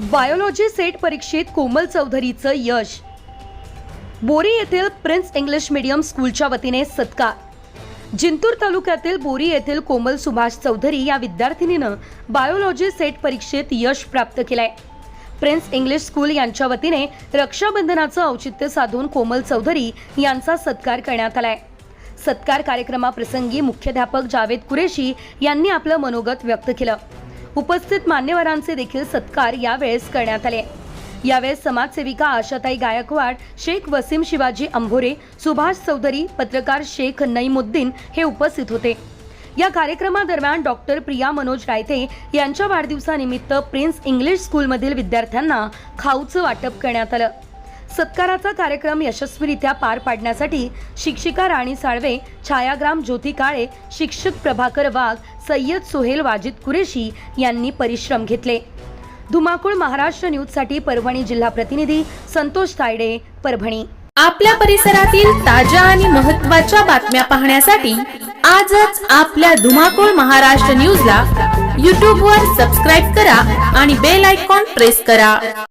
Biology set परीक्षेत कोमल चौधरीचं यश. बोरी येथील prince English medium स्कूलच्या वतीने सत्कार. जिंतूर तालुक्यातील बोरी येथील कोमल सुभाष चौधरी या विद्यार्थिनीनं बायोलॉजी सेट परीक्षेत यश प्राप्त केलंय. प्रिन्स इंग्लिश स्कूल यांच्या वतीने रक्षाबंधनाचं औचित्य साधून कोमल चौधरी यांचा सत्कार करण्यात आलाय. सत्कार कार्यक्रमाप्रसंगी मुख्याध्यापक जावेद कुरेशी यांनी आपलं मनोगत व्यक्त केलं. उपस्थित मान्यवरांचे देखील सत्कार यावेळेस करण्यात आले. यावेळेस समाजसेविका आशाताई गायकवाड शेख वसीम शिवाजी अंभोरे सुभाष चौधरी पत्रकार शेख नईमुद्दीन हे उपस्थित होते. या कार्यक्रमादरम्यान डॉक्टर प्रिया मनोज रायते यांच्या वाढदिवसानिमित्त प्रिन्स इंग्लिश स्कूलमधील विद्यार्थ्यांना खाऊचं वाटप करण्यात आलं. सत्काराचा कार्यक्रम यशस्वीरित्या पार पाडण्यासाठी शिक्षिका राणी साळवे छायाग्राम ज्योती काळे शिक्षक प्रभाकर वाघ सय्यद सोहेल वाजिद कुरेशी यांनी परिश्रम घेतले. धुमाकूळ महाराष्ट्र न्यूजसाठी परभणी जिल्हा प्रतिनिधी संतोष तायडे परभणी. आपल्या परिसरातील ताज्या आणि महत्त्वाच्या बातम्या पाहण्यासाठी आजच आपल्या धुमाकूळ महाराष्ट्र न्यूजला यूट्यूबवर सबस्क्राईब करा आणि बेल आयकॉन प्रेस करा.